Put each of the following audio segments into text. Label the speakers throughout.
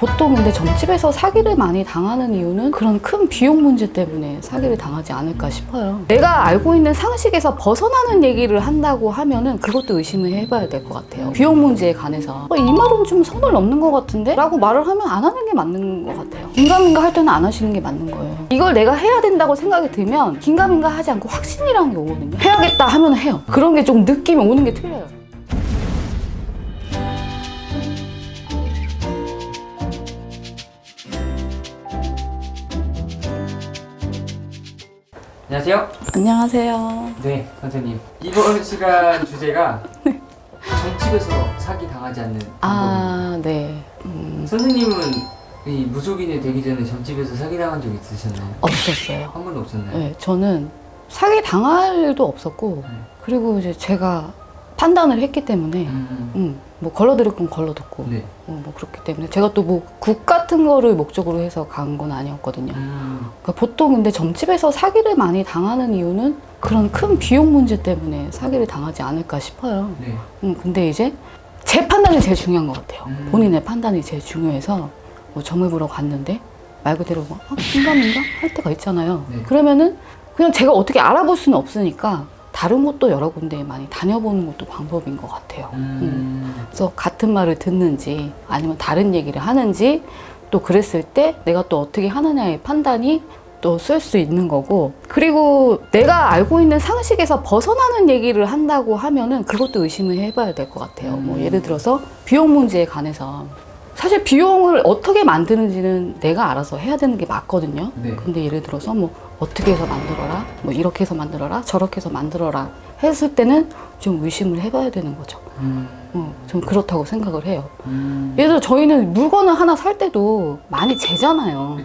Speaker 1: 보통 근데 점집에서 사기를 많이 당하는 이유는 그런 큰 비용 문제 때문에 사기를 당하지 않을까 싶어요. 내가 알고 있는 상식에서 벗어나는 얘기를 한다고 하면은 그것도 의심을 해봐야 될 것 같아요. 비용 문제에 관해서 어, 이 말은 좀 선을 넘는 것 같은데? 라고 말을 하면 안 하는 게 맞는 것 같아요. 긴가민가 할 때는 안 하시는 게 맞는 거예요. 이걸 내가 해야 된다고 생각이 들면 긴가민가 하지 않고 확신이라는 게 오거든요. 해야겠다 하면 해요. 그런 게 좀 느낌이 오는 게 틀려요.
Speaker 2: 안녕하세요.
Speaker 1: 안녕하세요.
Speaker 2: 네, 선생님. 이번 시간 주제가 점집에서 사기 당하지 않는 방법.
Speaker 1: 아, 네. 음,
Speaker 2: 선생님은 이 무속인이 되기 전에 점집에서 사기 당한 적 있으셨나요?
Speaker 1: 없었어요.
Speaker 2: 한 번도 없었나요?
Speaker 1: 네, 저는 사기 당할 일도 없었고,
Speaker 2: 네.
Speaker 1: 그리고 이제 제가 판단을 했기 때문에,
Speaker 2: 음,
Speaker 1: 음, 뭐 걸러들을 건 걸러듣고,
Speaker 2: 네.
Speaker 1: 어, 뭐 그렇기 때문에 제가 또 뭐 국 같은 거를 목적으로 해서 간 건 아니었거든요.
Speaker 2: 음,
Speaker 1: 그러니까 보통 근데 점집에서 사기를 많이 당하는 이유는 그런 큰 비용 문제 때문에 사기를 당하지 않을까 싶어요.
Speaker 2: 네.
Speaker 1: 음, 근데 이제 제 판단이 제일 중요한 것 같아요.
Speaker 2: 음.
Speaker 1: 본인의 판단이 제일 중요해서 뭐 점을 보러 갔는데 말 그대로 뭐 아, 긴가민가 할 때가 있잖아요.
Speaker 2: 네.
Speaker 1: 그러면은 그냥 제가 어떻게 알아볼 수는 없으니까 다른 곳도 여러 군데 많이 다녀보는 것도 방법인 것 같아요.
Speaker 2: 음,
Speaker 1: 그래서 같은 말을 듣는지 아니면 다른 얘기를 하는지 또 그랬을 때 내가 또 어떻게 하느냐의 판단이 또 쓸 수 있는 거고 그리고 내가 알고 있는 상식에서 벗어나는 얘기를 한다고 하면은 그것도 의심을 해봐야 될 것 같아요. 뭐
Speaker 2: 음.
Speaker 1: 예를 들어서 비용 문제에 관해서 사실 비용을 어떻게 만드는지는 내가 알아서 해야 되는 게 맞거든요.
Speaker 2: 네.
Speaker 1: 근데 예를 들어서 뭐 어떻게 해서 만들어라, 뭐 이렇게 해서 만들어라, 저렇게 해서 만들어라 했을 때는 좀 의심을 해봐야 되는 거죠.
Speaker 2: 음,
Speaker 1: 어, 전 그렇다고 생각을 해요.
Speaker 2: 음.
Speaker 1: 예를 들어 저희는 물건을 하나 살 때도 많이 재잖아요.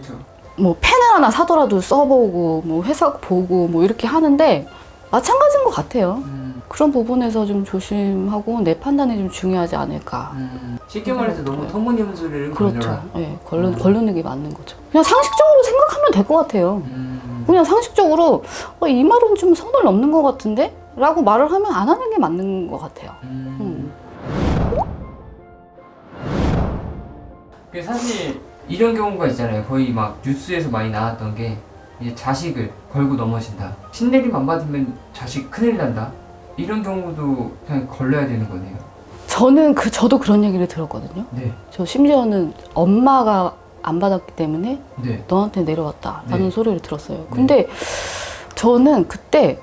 Speaker 1: 뭐 펜을 하나 사더라도 써보고 뭐 회사 보고 뭐 이렇게 하는데 마찬가지인 것 같아요.
Speaker 2: 음,
Speaker 1: 그런 부분에서 좀 조심하고 내 판단이 좀 중요하지 않을까.
Speaker 2: 음. 쉽게 말해서 너무
Speaker 1: 네.
Speaker 2: 터무니없는 소리를
Speaker 1: 그렇죠.
Speaker 2: 걸려라.
Speaker 1: 예, 걸르,
Speaker 2: 음.
Speaker 1: 걸르는 게 맞는 거죠. 그냥 상식적으로 생각하면 될 것 같아요.
Speaker 2: 음,
Speaker 1: 그냥 상식적으로 어, 이 말은 좀 선을 넘는 것 같은데? 라고 말을 하면 안 하는 게 맞는 것 같아요.
Speaker 2: 음. 그 사실 이런 경우가 있잖아요. 거의 막 뉴스에서 많이 나왔던 게 이제 자식을 걸고 넘어진다. 신내림 안 받으면 자식 큰일 난다. 이런 경우도 그냥 걸려야 되는 거네요.
Speaker 1: 저는 그, 저도 그런 얘기를 들었거든요.
Speaker 2: 네,
Speaker 1: 저 심지어는 엄마가 안 받았기 때문에
Speaker 2: 네,
Speaker 1: 너한테 내려왔다 라는
Speaker 2: 네.
Speaker 1: 소리를 들었어요. 근데 저는 그때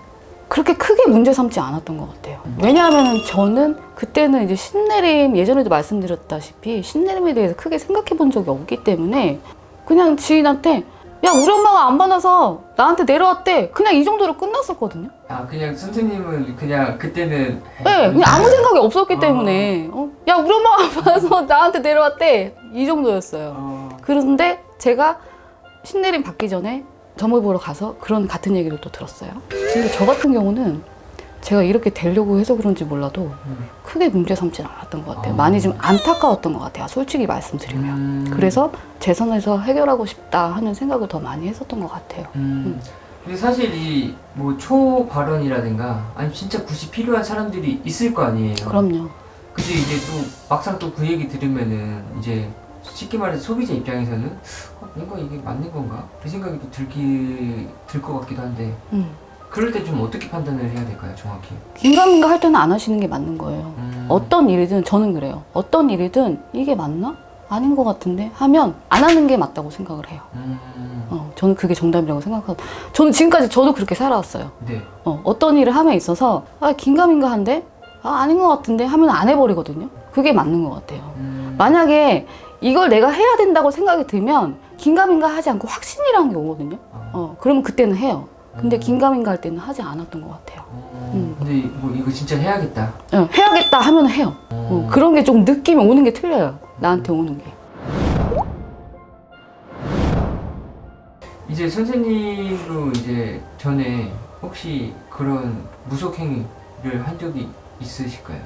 Speaker 1: 그렇게 크게 문제 삼지 않았던 것 같아요.
Speaker 2: 음.
Speaker 1: 왜냐하면 저는 그때는 이제 신내림 예전에도 말씀드렸다시피 신내림에 대해서 크게 생각해 본 적이 없기 때문에 그냥 지인한테 야 우리 엄마가 안 받아서 나한테 내려왔대 그냥 이 정도로 끝났었거든요.
Speaker 2: 아 그냥 선생님은 그냥 그때는
Speaker 1: 네, 그냥 아무 생각이 없었기
Speaker 2: 아.
Speaker 1: 때문에 어? 야 우리 엄마가 안 받아서 나한테 내려왔대 이 정도였어요.
Speaker 2: 어,
Speaker 1: 그런데 제가 신내림 받기 전에 점을 보러 가서 그런 같은 얘기를 또 들었어요. 근데 저 같은 경우는 제가 이렇게 되려고 해서 그런지 몰라도
Speaker 2: 음.
Speaker 1: 크게 문제 삼지는 않았던 것 같아요.
Speaker 2: 아.
Speaker 1: 많이 좀 안타까웠던 것 같아요. 솔직히 말씀드리면.
Speaker 2: 음.
Speaker 1: 그래서 제 선에서 해결하고 싶다 하는 생각을 더 많이 했었던 것 같아요.
Speaker 2: 음. 근데 사실 이 뭐 초발언이라든가 아니 진짜 굳이 필요한 사람들이 있을 거 아니에요.
Speaker 1: 그럼요.
Speaker 2: 근데 이제 또 막상 또 그 얘기 들으면은 이제 쉽게 말해서 소비자 입장에서는 어, 뭔가 이게 맞는 건가? 그 생각이 또 들기 들 것 같기도 한데
Speaker 1: 음.
Speaker 2: 그럴 때 좀 어떻게 판단을 해야 될까요, 정확히?
Speaker 1: 긴가민가 할 때는 안 하시는 게 맞는 거예요.
Speaker 2: 음.
Speaker 1: 어떤 일이든 저는 그래요. 어떤 일이든 이게 맞나? 아닌 것 같은데 하면 안 하는 게 맞다고 생각을 해요.
Speaker 2: 음.
Speaker 1: 어, 저는 그게 정답이라고 생각하고 저는 지금까지 저도 그렇게 살아왔어요.
Speaker 2: 네.
Speaker 1: 어, 어떤 일을 함에 있어서 아 긴가민가한데 아 아닌 것 같은데 하면 안 해버리거든요. 그게 맞는 것 같아요.
Speaker 2: 음.
Speaker 1: 만약에 이걸 내가 해야 된다고 생각이 들면 긴가민가 하지 않고 확신이라는 게 오거든요.
Speaker 2: 아.
Speaker 1: 어 그러면 그때는 해요. 근데
Speaker 2: 음.
Speaker 1: 긴가민가 할 때는 하지 않았던 것 같아요.
Speaker 2: 어,
Speaker 1: 음.
Speaker 2: 근데 뭐 이거 진짜 해야겠다.
Speaker 1: 어, 해야겠다 하면 해요.
Speaker 2: 어.
Speaker 1: 어, 그런 게 좀 느낌이 오는 게 틀려요. 나한테 오는 게.
Speaker 2: 이제 선생님도 이제 전에 혹시 그런 무속 행위를 한 적이 있으실까요?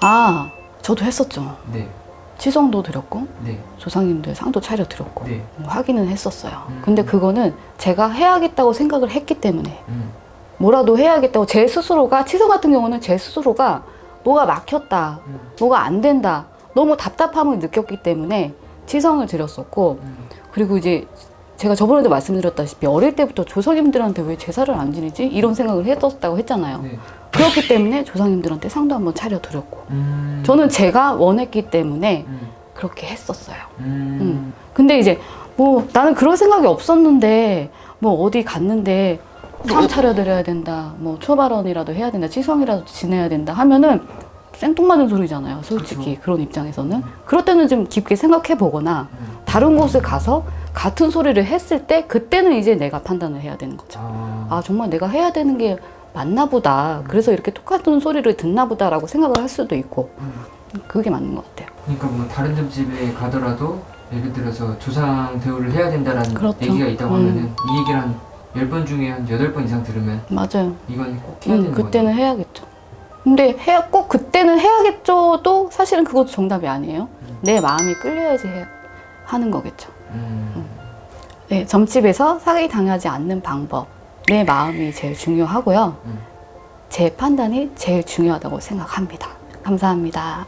Speaker 1: 아 저도 했었죠.
Speaker 2: 네,
Speaker 1: 치성도 드렸고
Speaker 2: 네,
Speaker 1: 조상님들 상도 차려 드렸고
Speaker 2: 네.
Speaker 1: 뭐 확인은 했었어요.
Speaker 2: 음.
Speaker 1: 근데 그거는 제가 해야겠다고 생각을 했기 때문에
Speaker 2: 음.
Speaker 1: 뭐라도 해야겠다고 제 스스로가 치성 같은 경우는 제 스스로가 뭐가 막혔다,
Speaker 2: 음.
Speaker 1: 뭐가 안 된다, 너무 답답함을 느꼈기 때문에 치성을 드렸었고
Speaker 2: 음.
Speaker 1: 그리고 이제 제가 저번에도 말씀드렸다시피 어릴 때부터 조상님들한테 왜 제사를 안 지내지 이런 생각을 했었다고 했잖아요.
Speaker 2: 네.
Speaker 1: 그렇기 때문에 조상님들한테 상도 한번 차려드렸고
Speaker 2: 음.
Speaker 1: 저는 제가 원했기 때문에
Speaker 2: 음.
Speaker 1: 그렇게 했었어요.
Speaker 2: 음.
Speaker 1: 근데 이제 뭐 나는 그럴 생각이 없었는데 뭐 어디 갔는데 상 차려드려야 된다 뭐 초발언이라도 해야 된다 치성이라도 지내야 된다 하면은 생뚱맞은 소리잖아요 솔직히 그런 입장에서는 그럴 때는 좀 깊게 생각해 보거나
Speaker 2: 음.
Speaker 1: 다른 곳에 가서 같은 소리를 했을 때 그때는 이제 내가 판단을 해야 되는 거죠
Speaker 2: 아.
Speaker 1: 아 정말 내가 해야 되는 게 맞나 보다 그래서 이렇게 똑같은 소리를 듣나 보다라고 생각을 할 수도 있고
Speaker 2: 음.
Speaker 1: 그게 맞는 것 같아요
Speaker 2: 그러니까 뭐 다른 점집에 가더라도 예를 들어서 조상 대우를 해야 된다라는
Speaker 1: 그렇죠.
Speaker 2: 얘기가 있다고
Speaker 1: 음.
Speaker 2: 하면은 이 얘기를 한 10번 중에 한 8번 이상 들으면
Speaker 1: 맞아요
Speaker 2: 이건 꼭 해야
Speaker 1: 음,
Speaker 2: 되는
Speaker 1: 그때는 해야겠죠. 근데 해야 꼭 그때는 해야겠죠도 사실은 그것도 정답이 아니에요.
Speaker 2: 음.
Speaker 1: 내 마음이 끌려야지 해, 하는 거겠죠.
Speaker 2: 거죠. 음.
Speaker 1: 네, 점집에서 사기 당하지 않는 방법. 내 마음이 제일 중요하고요.
Speaker 2: 음.
Speaker 1: 제 판단이 제일 중요하다고 생각합니다. 감사합니다.